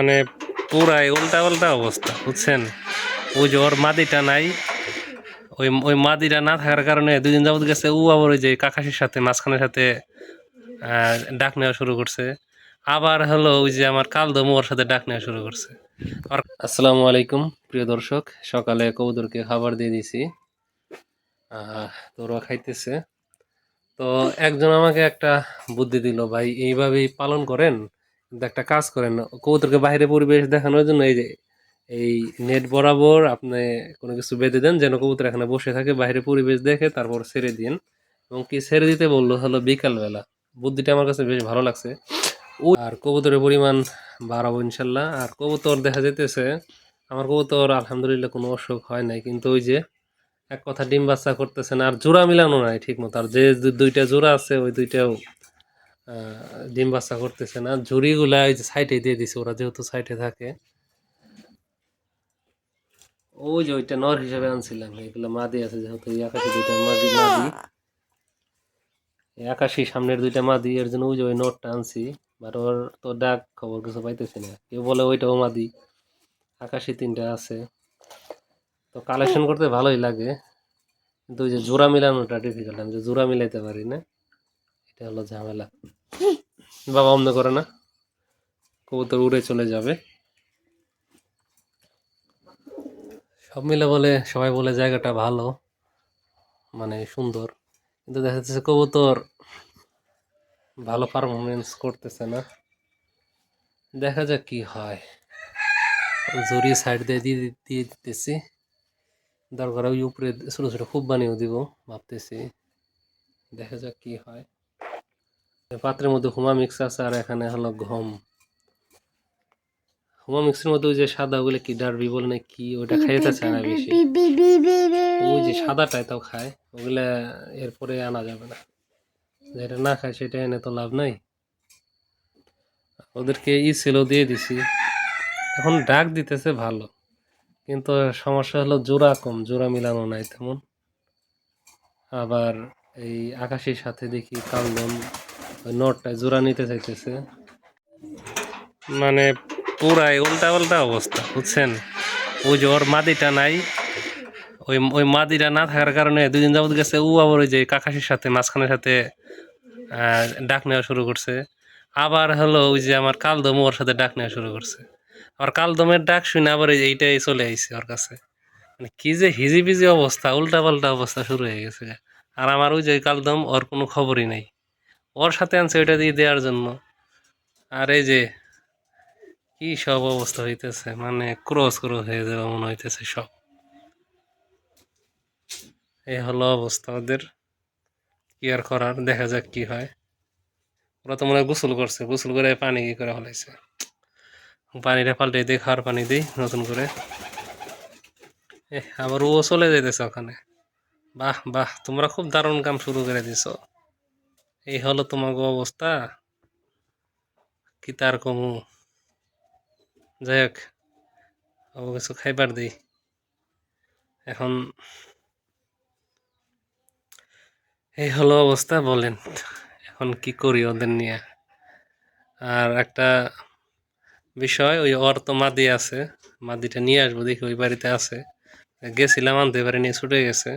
মানে পুরাই উল্টা উল্টা অবস্থা বুঝছেন? ওই যে ওর মাদিটা নাই ওই ওই মাদিটা না থাকার কারণে দুদিন যাবত গেছে ও আবার ওই যে কাকাশির সাথে মাঝখানের সাথে ডাক নেওয়া শুরু করছে। আবার হলো ওই যে আমার কালদম ওর সাথে ডাক নেওয়া শুরু করছে। আসসালামু আলাইকুম প্রিয় দর্শক সকালে কবুতরকে খাবার দিয়ে দিছি আহ, তো খাইতেছে। তো একজন আমাকে একটা বুদ্ধি দিল ভাই এইভাবেই পালন করেন? একটা কাজ করেন, কবুতরকে বাইরে পরিবেশ দেখানোর জন্য এই যে, এই নেট বরাবর আপনি কোনো কিছু বেঁধে দেন যেন কবুতর এখানে বসে থাকে, বাইরে পরিবেশ দেখে তারপর ছেড়ে দিন। এবং কি ছেড়ে দিতে বলল হলো বিকালবেলা। বুদ্ধিটা আমার কাছে বেশ ভালো লাগছে। ও আর কবুতরের পরিমাণ বাড়াবো ইনশাল্লাহ। আর কবুতর দেখা যেতেছে আমার কবুতর আলহামদুলিল্লাহ কোনো অসুখ হয় নাই। কিন্তু ওই যে এক কথা ডিম বাচ্চা করতেছে না, আর জোড়া মিলানো নাই ঠিক মতো আর যে দুইটা জোড়া আছে, ওই দুইটাও ডিম বাচ্চা করতেছে না। ঝুড়িগুলা ওই যে সাইডে দিয়ে দিছে, ওরা যেহেতু সাইডে থাকে। ওই যে ওইটা নর হিসাবে আনছিলাম, এগুলো মাদি আছে যেহেতু আকাশি দুইটা মাদি মাদি। আকাশি সামনের দুইটা মাদি, এর জন্য ওই যে ওই নরটা আনছি, বাট ওর তো ডাক খবর কিছু পাইতেছি না। কেউ বলে ওইটাও মাদি, আকাশি তিনটা আছে। তো কালেকশন করতে ভালোই লাগে, কিন্তু ওই যে জোড়া মিলানোটা ডিফিকাল্ট আমি যে জোড়া মিলাইতে পারি না, এটা হলো ঝামেলা। বাবা অমনে করে না। কবুতর উড়ে চলে যাবে। সব মিলে বলে, সবাই বলে জায়গাটা ভালো মানে সুন্দর। কিন্তু দেখা যাচ্ছে কবুতর ভালো পারফরমেন্স করতেছে না। দেখা যাক কি হয়। জরি সাইড দিয়ে দিয়ে দিয়ে দিতেছি। দরকার ওই উপরে ছোটো ছোটো খুব বানিয়েও দিব, ভাবতেছি। দেখা যাক কি হয়। পাত্রের মধ্যে হুমা মিক্স আছে আর এখানে হলো গম হুমা মিক্সের মধ্যে ওই যে সাদা ওগুলো কি ডারবি বলে না কি ওটা খাইতে চায় না বেশি। ওই যে সাদাটাই তাও খায়, ওগুলা এরপরে আনা যাবে না। যেটা না খায় সেটা এনে তো লাভ নাই। ওদেরকে ই ছিল দিয়ে দিছি। এখন ডাক দিতেছে ভালো, কিন্তু সমস্যা হলো জোড়া কম, জোড়া মিলানো নাই তেমন। আবার এই আকাশের সাথে দেখি কালদম নটটা জোড়া নিতে চাইতেছে। মানে পুরাই উল্টা উল্টা অবস্থা, বুঝছেন? ওই যে ওর মাদিটা নাই, ওই ওই মাদিটা না থাকার কারণে দুদিন যাবত গেছে, ও আবার ওই যে কাকাশির সাথে, মাঝখানের সাথে ডাক নেওয়া শুরু করছে। আবার হলো ওই যে আমার কালদম ওর সাথে ডাক নেওয়া শুরু করছে। আবার কালদমের ডাক শুনে আবার এই এইটাই চলে আইছে ওর কাছে। মানে কি যে হিজিবিজি অবস্থা উল্টা পাল্টা অবস্থা শুরু হয়ে গেছে। আর আমার ওই যে কালদম, ওর কোনো খবরই নাই। ওর সাথে আনছে ওইটা দিয়ে দেওয়ার জন্য। আর এই যে কি সব অবস্থা হইতেছে মানে ক্রস ক্রস হয়ে যাবে মনে হইতেছে সব। এই হলো অবস্থা ওদের। কি আর করার দেখা যাক কি হয়। ওরা তো মনে হয় গোসল করছে গোসল করে পানি কি করে ফেলাইছে। পানিটা পাল্টে দিয়ে খাওয়ার পানি দিই নতুন করে। এহ, আবার ও চলে যাইতেছে ওখানে। বাহ বাহ তোমরা খুব দারুণ কাম শুরু করে দিছ। এই হলো তোমাকে অবস্থা। কি তার কমু? যাই হোক অব কিছু খাইবার দিই। এখন এই হলো অবস্থা, বলেন, এখন কি করি ওদের নিয়ে? আর একটা বিষয়, ওই ওর তো মাদি আছে, মাদিটা নিয়ে আসব দেখি ওই বাড়িতে আছে। গেছিলাম আনতে পারি নিয়ে ছুটে গেছে।